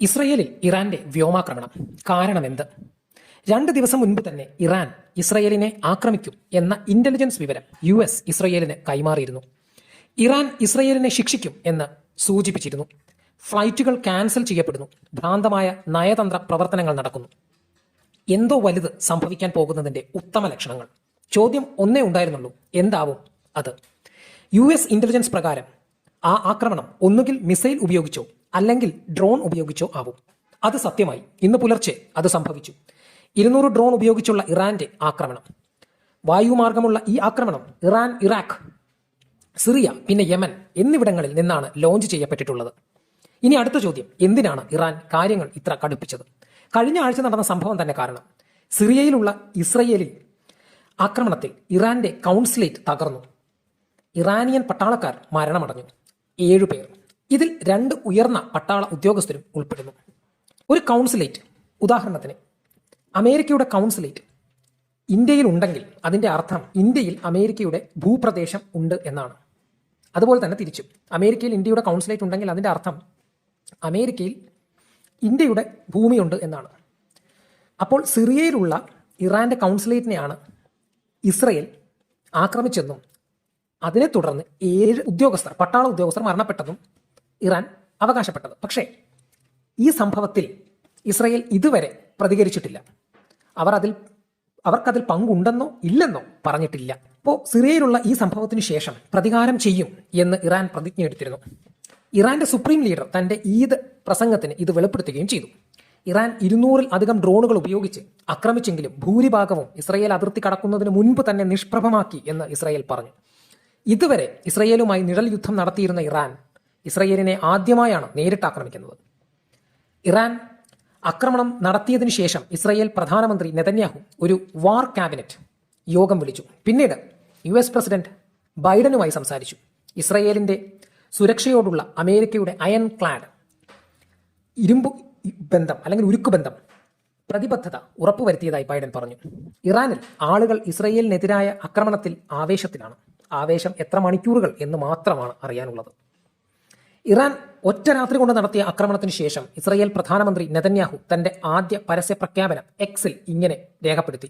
ഇസ്രയേലിൽ ഇറാന്റെ വ്യോമാക്രമണം. കാരണമെന്ത് രണ്ട് ദിവസം മുൻപ് തന്നെ ഇറാൻ ഇസ്രയേലിനെ ആക്രമിക്കും എന്ന ഇന്റലിജൻസ് വിവരം യു എസ് ഇസ്രയേലിന് കൈമാറിയിരുന്നു. ഇറാൻ ഇസ്രയേലിനെ ശിക്ഷിക്കും എന്ന് സൂചിപ്പിച്ചിരുന്നു. ഫ്ലൈറ്റുകൾ ക്യാൻസൽ ചെയ്യപ്പെടുന്നു. ഭ്രാന്തമായ നയതന്ത്ര പ്രവർത്തനങ്ങൾ നടക്കുന്നു. എന്തോ വലുത് സംഭവിക്കാൻ പോകുന്നതിന്റെ ഉത്തമ ലക്ഷണങ്ങൾ. ചോദ്യം ഒന്നേ ഉണ്ടായിരുന്നുള്ളൂ. എന്താവും അത്? യു എസ് ഇന്റലിജൻസ് പ്രകാരം ആ ആക്രമണം ഒന്നുകിൽ മിസൈൽ ഉപയോഗിച്ചോ അല്ലെങ്കിൽ ഡ്രോൺ ഉപയോഗിച്ചോ ആവും. അത് സത്യമായി. ഇന്ന് പുലർച്ചെ അത് സംഭവിച്ചു. ഇരുന്നൂറ് ഡ്രോൺ ഉപയോഗിച്ചുള്ള ഇറാന്റെ ആക്രമണം. വായുമാർഗമുള്ള ഈ ആക്രമണം ഇറാൻ ഇറാഖ് സിറിയ പിന്നെ യമൻ എന്നിവിടങ്ങളിൽ നിന്നാണ് ലോഞ്ച് ചെയ്യപ്പെട്ടിട്ടുള്ളത്. ഇനി അടുത്ത ചോദ്യം. എന്തിനാണ് ഇറാൻ കാര്യങ്ങൾ ഇത്ര കടുപ്പിച്ചത്? കഴിഞ്ഞ ആഴ്ച നടന്ന സംഭവം തന്നെ കാരണം. സിറിയയിലുള്ള ഇസ്രയേലിൽ ആക്രമണത്തിൽ ഇറാന്റെ കൗൺസിലേറ്റ് തകർന്നു. ഇറാനിയൻ പട്ടാളക്കാർ മരണമടഞ്ഞു. ഏഴുപേർ ഇതിൽ രണ്ട് ഉയർന്ന പട്ടാള ഉദ്യോഗസ്ഥരും ഉൾപ്പെടുന്നു. ഒരു കൗൺസിലേറ്റ് ഉദാഹരണത്തിന് അമേരിക്കയുടെ കൗൺസിലേറ്റ് ഇന്ത്യയിൽ ഉണ്ടെങ്കിൽ അതിന്റെ അർത്ഥം ഇന്ത്യയിൽ അമേരിക്കയുടെ ഭൂപ്രദേശം ഉണ്ട് എന്നാണ്. അതുപോലെ തന്നെ തിരിച്ചു അമേരിക്കയിൽ ഇന്ത്യയുടെ കൗൺസിലേറ്റ് ഉണ്ടെങ്കിൽ അതിന്റെ അർത്ഥം അമേരിക്കയിൽ ഇന്ത്യയുടെ ഭൂമിയുണ്ട് എന്നാണ്. അപ്പോൾ സിറിയയിലുള്ള ഇറാന്റെ കൗൺസിലേറ്റിനെയാണ് ഇസ്രയേൽ ആക്രമിച്ചെന്നും അതിനെ തുടർന്ന് ഏഴ് ഉദ്യോഗസ്ഥർ പട്ടാള ഉദ്യോഗസ്ഥർ മരണപ്പെട്ടതും ഇറാൻ അവകാശപ്പെട്ടത്. പക്ഷേ ഈ സംഭവത്തിൽ ഇസ്രയേൽ ഇതുവരെ പ്രതികരിച്ചിട്ടില്ല. അവർ അതിൽ അവർക്കതിൽ പങ്കുണ്ടെന്നോ ഇല്ലെന്നോ പറഞ്ഞിട്ടില്ല. അപ്പോൾ സിറിയയിലുള്ള ഈ സംഭവത്തിന് ശേഷം പ്രതികാരം ചെയ്യും എന്ന് ഇറാൻ പ്രതിജ്ഞ എടുത്തിരുന്നു. ഇറാന്റെ സുപ്രീം ലീഡർ തന്റെ ഈദ് പ്രസംഗത്തിന് ഇത് വെളിപ്പെടുത്തുകയും ചെയ്തു. ഇറാൻ ഇരുന്നൂറിൽ അധികം ഡ്രോണുകൾ ഉപയോഗിച്ച് ആക്രമിച്ചെങ്കിലും ഭൂരിഭാഗവും ഇസ്രയേൽ അതിർത്തി കടക്കുന്നതിന് മുൻപ് തന്നെ നിഷ്പ്രഭമാക്കി എന്ന് ഇസ്രയേൽ പറഞ്ഞു. ഇതുവരെ ഇസ്രയേലുമായി നിഴൽ യുദ്ധം നടത്തിയിരുന്ന ഇറാൻ ഇസ്രയേലിനെ ആദ്യമായാണ് നേരിട്ട് ആക്രമിക്കുന്നത്. ഇറാൻ ആക്രമണം നടത്തിയതിനു ശേഷം ഇസ്രയേൽ പ്രധാനമന്ത്രി നെതന്യാഹു ഒരു വാർ ക്യാബിനറ്റ് യോഗം വിളിച്ചു. പിന്നീട് യു എസ് പ്രസിഡന്റ് ബൈഡനുമായി സംസാരിച്ചു. ഇസ്രയേലിന്റെ സുരക്ഷയോടുള്ള അമേരിക്കയുടെ അയൺ ക്ലാഡ് ഇരുമ്പ് ബന്ധം അല്ലെങ്കിൽ ഉരുക്ക് ബന്ധം പ്രതിബദ്ധത ഉറപ്പുവരുത്തിയതായി ബൈഡൻ പറഞ്ഞു. ഇറാനിൽ ആളുകൾ ഇസ്രയേലിനെതിരായ ആക്രമണത്തിൽ ആവേശത്തിലാണ്. ആവേശം എത്ര മണിക്കൂറുകൾ എന്ന് മാത്രമാണ് അറിയാനുള്ളത്. ഇറാൻ ഒറ്റ രാത്രി കൊണ്ട് നടത്തിയ ആക്രമണത്തിന് ശേഷം ഇസ്രയേൽ പ്രധാനമന്ത്രി നെതന്യാഹു തന്റെ ആദ്യ പരസ്യ പ്രഖ്യാപനം എക്സിൽ ഇങ്ങനെ രേഖപ്പെടുത്തി.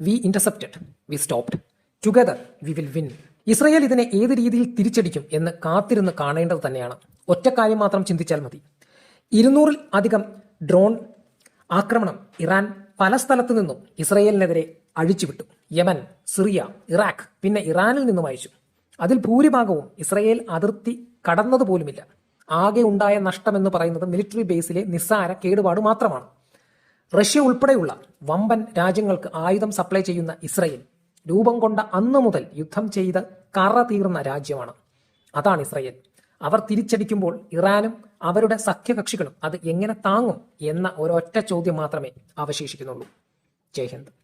We intercepted we stopped together we will win Israel ഇതിനെ ഏത് രീതിയിൽ തിരിച്ചടിക്കും എന്ന് കാത്തിരുന്ന് കാണേണ്ടത് തന്നെയാണ്. ഒറ്റ കാര്യം മാത്രം ചിന്തിച്ചാൽ മതി. ഇരുന്നൂറിൽ അധികം ഡ്രോൺ ആക്രമണം ഇറാൻ പല സ്ഥലത്തു നിന്നും ഇസ്രയേലിനെതിരെ അഴിച്ചുവിട്ടു. യമൻ സിറിയ ഇറാഖ് പിന്നെ ഇറാനിൽ നിന്നും അയച്ചു. അതിൽ ഭൂരിഭാഗവും ഇസ്രയേൽ അതിർത്തി കടന്നതുപോലുമില്ല ആകെ ഉണ്ടായ നഷ്ടം എന്ന് പറയുന്നത് മിലിറ്ററി ബേസിലെ നിസ്സാര കേടുപാട് മാത്രമാണ്. റഷ്യ ഉൾപ്പെടെയുള്ള വമ്പൻ രാജ്യങ്ങൾക്ക് ആയുധം സപ്ലൈ ചെയ്യുന്ന ഇസ്രയേൽ രൂപം കൊണ്ട അന്നു മുതൽ യുദ്ധം ചെയ്ത് കറ തീർന്ന രാജ്യമാണ്. അതാണ് ഇസ്രയേൽ. അവർ തിരിച്ചടിക്കുമ്പോൾ ഇറാനും അവരുടെ സഖ്യകക്ഷികളും അത് എങ്ങനെ താങ്ങും എന്ന ഒരൊറ്റ ചോദ്യം മാത്രമേ അവശേഷിക്കുന്നുള്ളൂ. ജയ് ഹിന്ദ്.